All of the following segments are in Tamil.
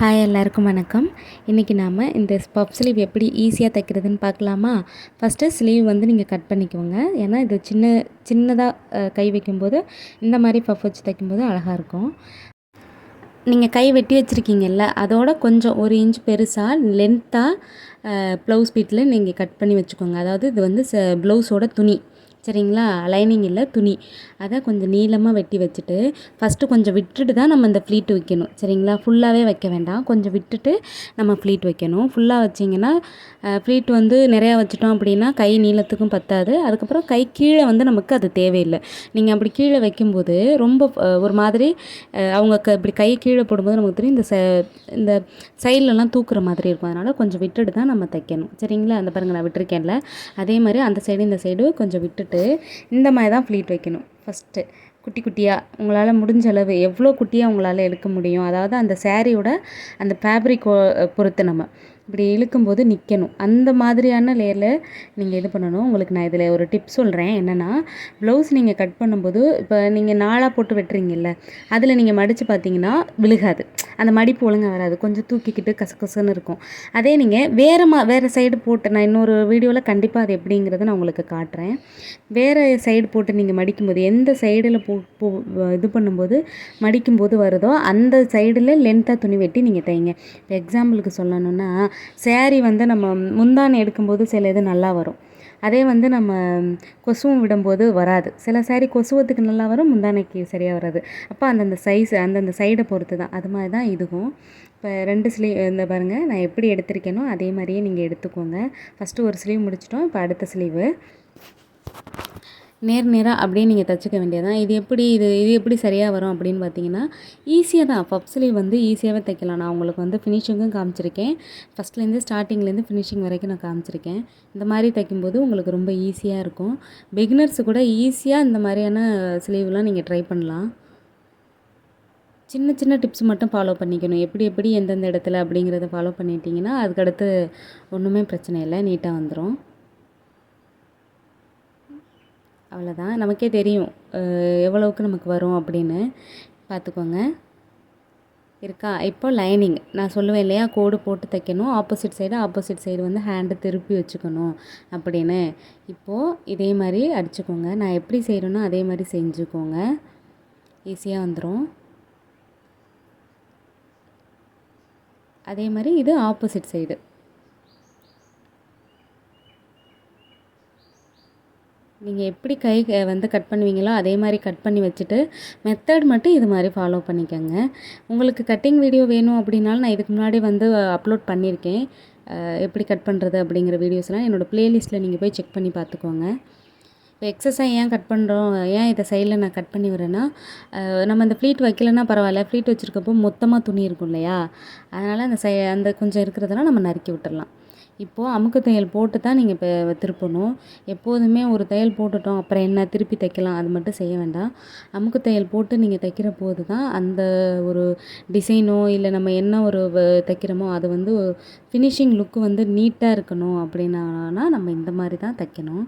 ஹாய் எல்லாருக்கும் வணக்கம். இன்றைக்கி நாம் இந்த பப் ஸ்லீவ் எப்படி ஈஸியாக தைக்கிறதுன்னு பார்க்கலாமா? ஃபஸ்ட்டு ஸ்லீவ் வந்து நீங்கள் கட் பண்ணிக்கோங்க. ஏன்னா இது சின்ன சின்னதாக கை வைக்கும்போது இந்த மாதிரி பஃப் வச்சு தைக்கும்போது அழகாக இருக்கும். நீங்கள் கை வெட்டி வச்சுருக்கீங்கல்ல அதோட கொஞ்சம் ஒரு இன்ச் பெருசாக லென்த்தாக ப்ளவுஸ் பீட்டில் நீங்கள் கட் பண்ணி வச்சுக்கோங்க. அதாவது இது வந்து ச ப்ளவுஸோட துணி. சரிங்களா? லைனிங் இல்லை துணி. அதை கொஞ்சம் நீளமாக வெட்டி வச்சுட்டு ஃபஸ்ட்டு கொஞ்சம் விட்டுட்டு தான் நம்ம இந்த ஃப்ளீட் வைக்கணும். சரிங்களா? ஃபுல்லாகவே வைக்க வேண்டாம். கொஞ்சம் விட்டுட்டு நம்ம ஃப்ளீட் வைக்கணும். ஃபுல்லாக வச்சிங்கன்னா ஃப்ளீட் வந்து நிறையா வச்சுட்டோம் அப்படின்னா கை நீளத்துக்கும் பத்தாது. அதுக்கப்புறம் கை கீழே வந்து நமக்கு அது தேவையில்லை. நீங்கள் அப்படி கீழே வைக்கும்போது ரொம்ப ஒரு மாதிரி அவங்க க இப்படி கை கீழே போடும்போது நமக்கு தெரியும் இந்த ச இந்த சைட்லலாம் தூக்குற மாதிரி இருக்கும். அதனால் கொஞ்சம் விட்டுட்டு தான் நம்ம தைக்கணும். சரிங்களா? அந்த பாருங்கள் நான் விட்டுருக்கேன்ல. அதே மாதிரி அந்த சைடு இந்த சைடு கொஞ்சம் விட்டுட்டு போட்டு இந்த மாதிரி தான் ஃப்ளீட் வைக்கணும். ஃபஸ்ட்டு குட்டி குட்டியாக உங்களால் முடிஞ்ச அளவு எவ்வளோ குட்டியாக உங்களால் எடுக்க முடியும்? அதாவது அந்த சேரீயோட அந்த ஃபேப்ரிக் பொறுத்து நம்ம. இப்படி இழுக்கும்போது நிற்கணும் அந்த மாதிரியான லேயரில் நீங்கள் இது பண்ணணும். உங்களுக்கு நான் இதில் ஒரு டிப் சொல்கிறேன் என்னென்னா ப்ளவுஸ் நீங்கள் கட் பண்ணும்போது இப்போ நீங்கள் நாளாக போட்டு வெட்டுறீங்கல்ல அதில் நீங்கள் மடித்து பார்த்தீங்கன்னா விழுகாது. அந்த மடிப்பு ஒழுங்காக வராது. கொஞ்சம் தூக்கிக்கிட்டு கசகசன்னு இருக்கும். அதே நீங்கள் வேறு மா வேறு சைடு போட்டு நான் இன்னொரு வீடியோவில் கண்டிப்பாக அது எப்படிங்கிறத நான் உங்களுக்கு காட்டுறேன். வேறு சைடு போட்டு நீங்கள் மடிக்கும்போது எந்த சைடில் போ போ இது பண்ணும்போது மடிக்கும்போது வருதோ அந்த சைடில் லென்த்தாக துணி வெட்டி நீங்கள் தைங்க இப்போ எக்ஸாம்பிளுக்கு சொல்லணுன்னா சேரீ வந்து நம்ம முந்தானை எடுக்கும்போது சில இது நல்லா வரும். அதே வந்து நம்ம கொசுவும் விடும்போது வராது. சில சாரி கொசுவத்துக்கு நல்லா வரும் முந்தானைக்கு சரியாக வராது. அப்போ அந்தந்த சைஸ் அந்தந்த சைடை பொறுத்து தான் அது மாதிரி தான் இதுவும். இப்போ ரெண்டு ஸ்லீவ் இந்த பாருங்கள் நான் எப்படி எடுத்திருக்கேனோ அதே மாதிரியே நீங்கள் எடுத்துக்கோங்க. ஃபஸ்ட்டு ஒரு ஸ்லீவ் முடிச்சிட்டோம் இப்போ அடுத்த ஸ்லீவு நேர் நேராக அப்படியே நீங்கள் தைச்சிக்க வேண்டியதான் இது எப்படி இது இது எப்படி சரியாக வரும் அப்படின்னு பார்த்தீங்கன்னா ஈஸியாக தான். பப் ஸ்லீவ் வந்து ஈஸியாகவே தைக்கலாம். நான் உங்களுக்கு வந்து ஃபினிஷிங்கும் காமிச்சிருக்கேன். ஃபஸ்ட்லேருந்து ஸ்டார்டிங்லேருந்து ஃபினிஷிங் வரைக்கும் நான் காமிச்சிருக்கேன். இந்த மாதிரி தைக்கும்போது உங்களுக்கு ரொம்ப ஈஸியாக இருக்கும். பிகினர்ஸ் கூட ஈஸியாக இந்த மாதிரியான ஸ்லீவ்லாம் நீங்கள் ட்ரை பண்ணலாம். சின்ன சின்ன டிப்ஸ் மட்டும் ஃபாலோ பண்ணிக்கணும். எப்படி எப்படி எந்தெந்த இடத்துல அப்படிங்கிறத ஃபாலோ பண்ணிட்டீங்கன்னா அதுக்கடுத்து ஒன்றுமே பிரச்சனை இல்லை. நீட்டாக வந்துடும் அவ்வளோதான் நமக்கே தெரியும் எவ்வளவுக்கு நமக்கு வரும் அப்படின்னு. பார்த்துக்கோங்க இருக்கா? இப்போ லைனிங் நான் சொல்லுவேன் இல்லையா? கோடு போட்டு தைக்கணும். ஆப்போசிட் சைடு ஆப்போசிட் சைடு வந்து ஹேண்டு திருப்பி வச்சுக்கணும் அப்படின்னு. இப்போது இதே மாதிரி அடிச்சுக்கோங்க. நான் எப்படி செய்கிறேனோ அதே மாதிரி செஞ்சுக்கோங்க. ஈஸியாக வந்துடும் அதே மாதிரி இது ஆப்போசிட் சைடு நீங்கள் எப்படி கை வந்து கட் பண்ணுவீங்களோ அதே மாதிரி கட் பண்ணி வச்சுட்டு மெத்தட் மட்டும் இது மாதிரி ஃபாலோ பண்ணிக்கோங்க. உங்களுக்கு கட்டிங் வீடியோ வேணும் அப்படின்னாலும் நான் இதுக்கு முன்னாடி வந்து அப்லோட் பண்ணியிருக்கேன். எப்படி கட் பண்ணுறது அப்படிங்கிற வீடியோஸ்லாம் என்னோடய ப்ளேலிஸ்ட்டில் நீங்கள் போய் செக் பண்ணி பார்த்துக்கோங்க. இப்போ எக்ஸசைஸ் ஏன் கட் பண்ணுறோம் ஏன் இதை சைடில் நான் கட் பண்ணி வரேன்னா நம்ம அந்த ஃப்ளீட் வைக்கலன்னா பரவாயில்ல. ஃப்ளீட் வச்சுருக்கப்போ மொத்தமாக துணி இருக்கும் இல்லையா? அதனால் அந்த சை அந்த கொஞ்சம் இருக்கிறதெல்லாம் நம்ம நறுக்கி விட்டுடலாம் இப்போது அமுக்கு தையல் போட்டு தான் நீங்கள் இப்போ திருப்பணும். எப்போதுமே ஒரு தையல் போட்டுட்டோம் அப்புறம் என்ன திருப்பி தைக்கலாம் அது மட்டும் செய்ய வேண்டாம். அமுக்கு தையல் போட்டு நீங்கள் தைக்கிற போது தான் அந்த ஒரு டிசைனோ இல்லை நம்ம என்ன ஒரு தைக்கிறோமோ அது வந்து ஃபினிஷிங் லுக்கு வந்து நீட்டாக இருக்கணும் அப்படின்னா நம்ம இந்த மாதிரி தான் தைக்கணும்.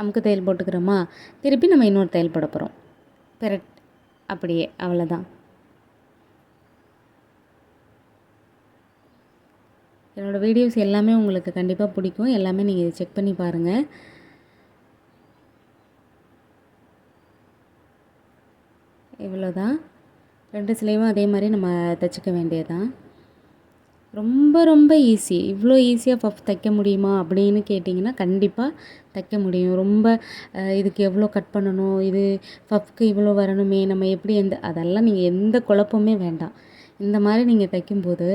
அமுக்கு தையல் போட்டுக்கிறோமா? திருப்பி நம்ம இன்னொரு தையல் போட போகிறோம் பெரட் அப்படியே அவ்வளோதான் என்னோடய வீடியோஸ் எல்லாமே உங்களுக்கு கண்டிப்பாக பிடிக்கும். எல்லாமே நீங்கள் செக் பண்ணி பாருங்கள் இவ்வளோதான் ரெண்டு சிலையும் அதே மாதிரி நம்ம தைச்சிக்க வேண்டியதான் ரொம்ப ரொம்ப ஈஸி இவ்வளோ ஈஸியாக பஃப் தைக்க முடியுமா அப்படின்னு கேட்டிங்கன்னா கண்டிப்பாக தைக்க முடியும். ரொம்ப இதுக்கு எவ்வளோ கட் பண்ணணும்? இது பஃப்க்கு இவ்வளோ வரணுமே? நம்ம எப்படி எந்த அதெல்லாம் நீங்கள் எந்த குழப்பமே வேண்டாம். இந்த மாதிரி நீங்கள் தைக்கும்போது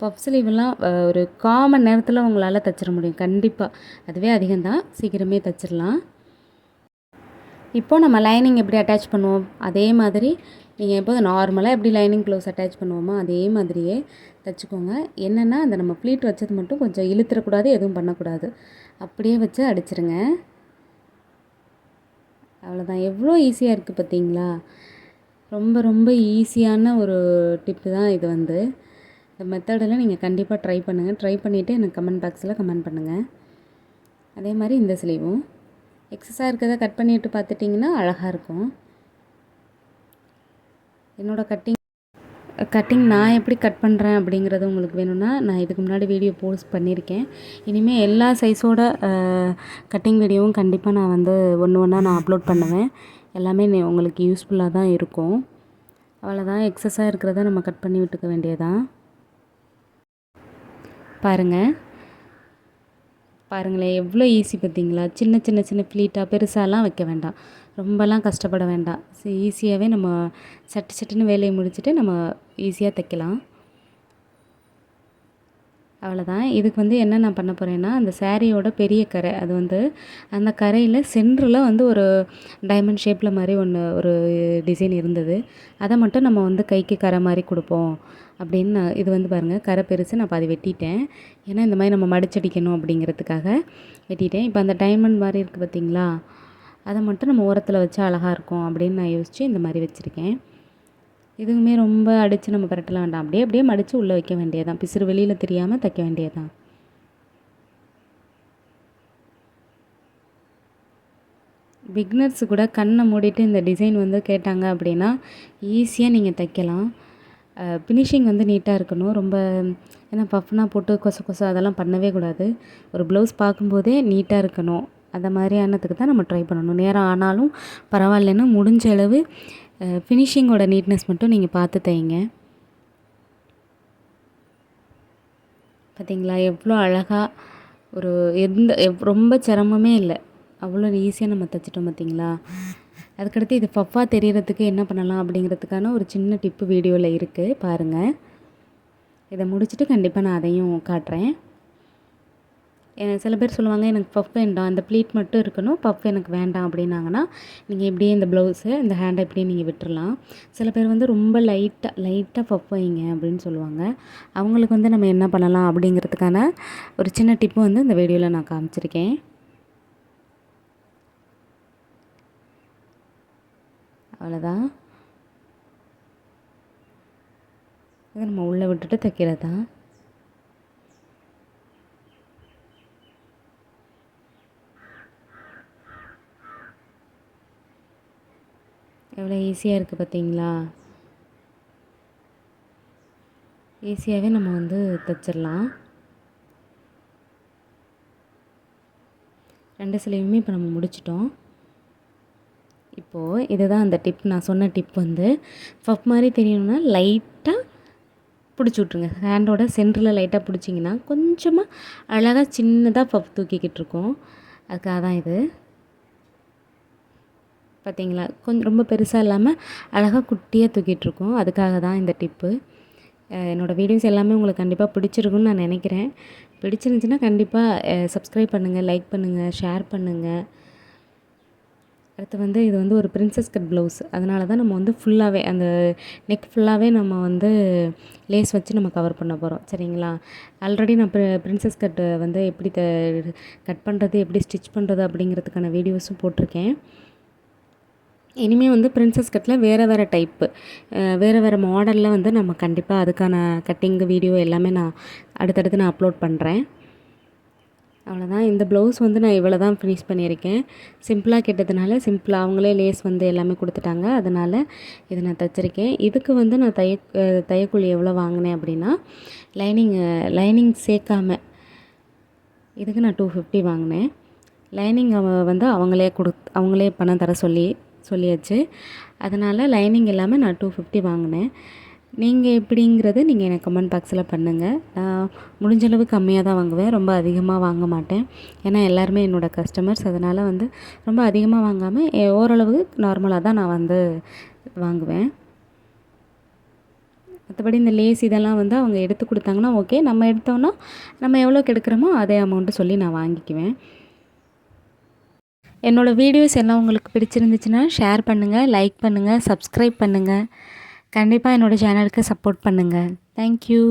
பஃப் ஸ்லீவ்லாம் ஒரு காமன் நேரத்தில் உங்களால் தைச்சிட முடியும். கண்டிப்பாக அதுவே அதிகம்தான். சீக்கிரமே தைச்சிடலாம். இப்போது நம்ம லைனிங் எப்படி அட்டாச் பண்ணுவோம்? அதே மாதிரி நீங்கள் எப்போது நார்மலாக எப்படி லைனிங் க்ளோஸ் அட்டாச் பண்ணுவோமோ அதே மாதிரியே தைச்சிக்கோங்க. என்னென்னா அந்த நம்ம ப்ளீட் வச்சது மட்டும் கொஞ்சம் இழுத்துறக்கூடாது எதுவும் பண்ணக்கூடாது. அப்படியே வச்சு அடிச்சிருங்க. அவ்வளோதான் எவ்வளோ ஈஸியாக இருக்குது பார்த்தீங்களா? ரொம்ப ரொம்ப ஈஸியான ஒரு டிப்பு தான் இது வந்து. இந்த மெத்தடெல்லாம் நீங்கள் கண்டிப்பாக ட்ரை பண்ணுங்கள் ட்ரை பண்ணிவிட்டு எனக்கு கமெண்ட் பாக்ஸில் கமெண்ட் பண்ணுங்கள் அதே மாதிரி இந்த ஸ்லீவும் எக்ஸஸாக இருக்கிறத கட் பண்ணிவிட்டு பார்த்துட்டிங்கன்னா அழகாக இருக்கும். என்னோடய கட்டிங் கட்டிங் நான் எப்படி கட் பண்ணுறேன் அப்படிங்கிறது உங்களுக்கு வேணும்னா நான் இதுக்கு முன்னாடி வீடியோ போஸ்ட் பண்ணியிருக்கேன். இனிமேல் எல்லா சைஸோட கட்டிங் வீடியோவும் கண்டிப்பாக நான் வந்து ஒன்று ஒன்றா நான் அப்லோட் பண்ணுவேன். எல்லாமே உங்களுக்கு யூஸ்ஃபுல்லாக தான் இருக்கும். அவ்வளோதான் எக்ஸஸாக இருக்கிறத நம்ம கட் பண்ணி விட்டுக்க வேண்டியதான் பாருங்கள் பாருங்களேன் எவ்வளோ ஈஸி பார்த்தீங்களா? சின்ன சின்ன சின்ன ப்ளீட்டாக பெருசாலாம் வைக்க வேண்டாம். ரொம்பலாம் கஷ்டப்பட வேண்டாம். ஈஸியாகவே நம்ம சட்டு சட்டுன்னு வேலையை முடிச்சுட்டு நம்ம ஈஸியாக தைக்கலாம். அவ்வளோதான் இதுக்கு வந்து என்ன நான் பண்ண போகிறேன்னா அந்த சாரியோட பெரிய கரை அது வந்து அந்த கரையில் சென்டரில் வந்து ஒரு டைமண்ட் ஷேப்பில் மாதிரி ஒன்று ஒரு டிசைன் இருந்தது. அதை மட்டும் நம்ம வந்து கைக்கு கரை மாதிரி கொடுப்போம். அப்படின்னு நான் இது வந்து பாருங்கள் கரை பெருசு நான் பாதி வெட்டிட்டேன். ஏன்னா இந்த மாதிரி நம்ம மடிச்சடிக்கணும் அப்படிங்கிறதுக்காக வெட்டிட்டேன். இப்போ அந்த டைமண்ட் மாதிரி இருக்குது பார்த்தீங்களா அதை மட்டும் நம்ம உரத்தில் வச்சா அழகாக இருக்கும் அப்படின்னு நான் யோசித்து இந்த மாதிரி வச்சுருக்கேன். இதுவுமே ரொம்ப அடித்து நம்ம பரட்டல வேண்டாம். அப்படியே அப்படியே மடித்து உள்ளே வைக்க வேண்டியதான் பிசுறு வெளியில் தெரியாமல் தைக்க வேண்டியதான் பிக்னர்ஸ் கூட கண்ணை மூடிட்டு இந்த டிசைன் வந்து கேட்டாங்க அப்படின்னா ஈஸியாக நீங்கள் தைக்கலாம். ஃபினிஷிங் வந்து நீட்டாக இருக்கணும். ரொம்ப ஏன்னா பஃப்னா போட்டு கொச கொச அதெல்லாம் பண்ணவே கூடாது. ஒரு ப்ளவுஸ் பார்க்கும்போதே நீட்டாக இருக்கணும். அந்த மாதிரியானதுக்கு தான் நம்ம ட்ரை பண்ணணும். நேரம் ஆனாலும் பரவாயில்லைன்னு முடிஞ்ச அளவு ஃபினிஷிங்கோட நீட்னஸ் மட்டும் நீங்கள் பார்த்து தைங்க. பார்த்தீங்களா எவ்வளோ அழகாக ஒரு எந்த ரொம்ப சிரமமே இல்லை. அவ்வளோ ஈஸியாக நம்ம தைச்சிட்டோம் பார்த்தீங்களா அதுக்கடுத்து இது ஃபஃபாக தெரியறதுக்கு என்ன பண்ணலாம் அப்படிங்கிறதுக்கான ஒரு சின்ன டிப்பு வீடியோவில் இருக்குது பாருங்கள் இதை முடிச்சுட்டு கண்டிப்பாக நான் அதையும் காட்டுறேன். சில பேர் சொல்லுவாங்க எனக்கு பஃப் வேண்டாம் அந்த ப்ளீட் மட்டும் இருக்கணும் பஃப் எனக்கு வேண்டாம் அப்படின்னாங்கன்னா நீங்கள் இப்படியே இந்த ப்ளவுஸு இந்த ஹேண்டை இப்படியே நீங்கள் விட்டுறலாம். சில பேர் வந்து ரொம்ப லைட்டாக லைட்டாக பஃப் வைங்க அப்படின்னு சொல்லுவாங்க. அவங்களுக்கு வந்து நம்ம என்ன பண்ணலாம் அப்படிங்கிறதுக்கான ஒரு சின்ன டிப்பு வந்து இந்த வீடியோவில் நான் காமிச்சிருக்கேன். அவ்வளோதான் இதை நம்ம உள்ளே விட்டுட்டு தைக்கிறதா? ஈஸியாக இருக்குது பார்த்தீங்களா ஈஸியாகவே நம்ம வந்து தைச்சிடலாம் ரெண்டு சிலையுமே இப்போ நம்ம முடிச்சிட்டோம். இப்போது இதுதான் அந்த டிப் நான் சொன்ன டிப் வந்து ஃபப் மாதிரி தெரியணும்னா லைட்டாக பிடிச்சி விட்ருங்க ஹேண்டோட சென்டரில் லைட்டாக பிடிச்சிங்கன்னா கொஞ்சமாக அழகாக சின்னதாக பப் தூக்கிக்கிட்டு இருக்கோம். அதுக்காக தான் இது. பார்த்தீங்களா? கொஞ்சம் ரொம்ப பெருசாக இல்லாமல் அழகாக குட்டியாக தூக்கிட்டுருக்கோம் அதுக்காக தான் இந்த டிப்பு. என்னோடய வீடியோஸ் எல்லாமே உங்களுக்கு கண்டிப்பாக பிடிச்சிருக்குன்னு நான் நினைக்கிறேன். பிடிச்சிருந்துச்சின்னா கண்டிப்பாக சப்ஸ்கிரைப் பண்ணுங்கள் லைக் பண்ணுங்கள் ஷேர் பண்ணுங்கள் அடுத்து வந்து இது வந்து ஒரு பிரின்சஸ் கட் ப்ளவுஸ் அதனால தான் நம்ம வந்து ஃபுல்லாகவே அந்த நெக் ஃபுல்லாகவே நம்ம வந்து லேஸ் வச்சு நம்ம கவர் பண்ண போகிறோம் சரிங்களா? ஆல்ரெடி நான் பிரின்சஸ் கட்டு வந்து எப்படி த கட் பண்ணுறது எப்படி ஸ்டிச் பண்ணுறது அப்படிங்கிறதுக்கான வீடியோஸும் போட்டிருக்கேன். இனிமேல் வந்து பிரின்சஸ் கட்டில் வேறு வேறு டைப்பு வேறு வேறு மாடலில் வந்து நம்ம கண்டிப்பாக அதுக்கான கட்டிங் வீடியோ எல்லாமே நான் அடுத்தடுத்து நான் அப்லோட் பண்ணுறேன் அவ்வளோதான் இந்த ப்ளவுஸ் வந்து நான் இவ்வளோ தான் ஃபினிஷ் பண்ணியிருக்கேன் சிம்பிளாக கேட்டதுனால சிம்பிளாக அவங்களே லேஸ் வந்து எல்லாமே கொடுத்துட்டாங்க. அதனால் இதை நான் தைச்சிருக்கேன். இதுக்கு வந்து நான் தைய தையக்கூலி எவ்வளோ வாங்கினேன் அப்படின்னா லைனிங் லைனிங் சேர்க்காம இதுக்கு நான் டூ ஃபிஃப்டி வாங்கினேன். லைனிங் வந்து அவங்களே கொடு அவங்களே பணம் தர சொல்லி சொல்லியாச்சு. அதனால் லைனிங் இல்லாமல் நான் டூ ஃபிஃப்டி வாங்கினேன். நீங்கள் எப்படிங்கிறது நீங்கள் எனக்கு கமெண்ட் பாக்ஸில் பண்ணுங்கள் நான் முடிஞ்ச அளவு கம்மியாக தான் வாங்குவேன். ரொம்ப அதிகமாக வாங்க மாட்டேன். ஏன்னா எல்லாருமே என்னோடய கஸ்டமர்ஸ் அதனால் வந்து ரொம்ப அதிகமாக வாங்காமல் ஓரளவு நார்மலாக தான் நான் வந்து வாங்குவேன். மற்றபடி இந்த லேஸ் இதெல்லாம் வந்து அவங்க எடுத்து கொடுத்தாங்கன்னா ஓகே நம்ம எடுத்தோன்னா நம்ம எவ்வளோக்கு எடுக்கிறோமோ அதே அமௌண்ட்டு சொல்லி நான் வாங்கிக்குவேன். என்னோடய வீடியோஸ் எல்லாம் உங்களுக்கு பிடிச்சிருந்துச்சுன்னா ஷேர் பண்ணுங்கள் லைக் பண்ணுங்கள் சப்ஸ்கிரைப் பண்ணுங்கள் கண்டிப்பாக என்னோடய சேனலுக்கு சப்போர்ட் பண்ணுங்கள் தேங்க்யூ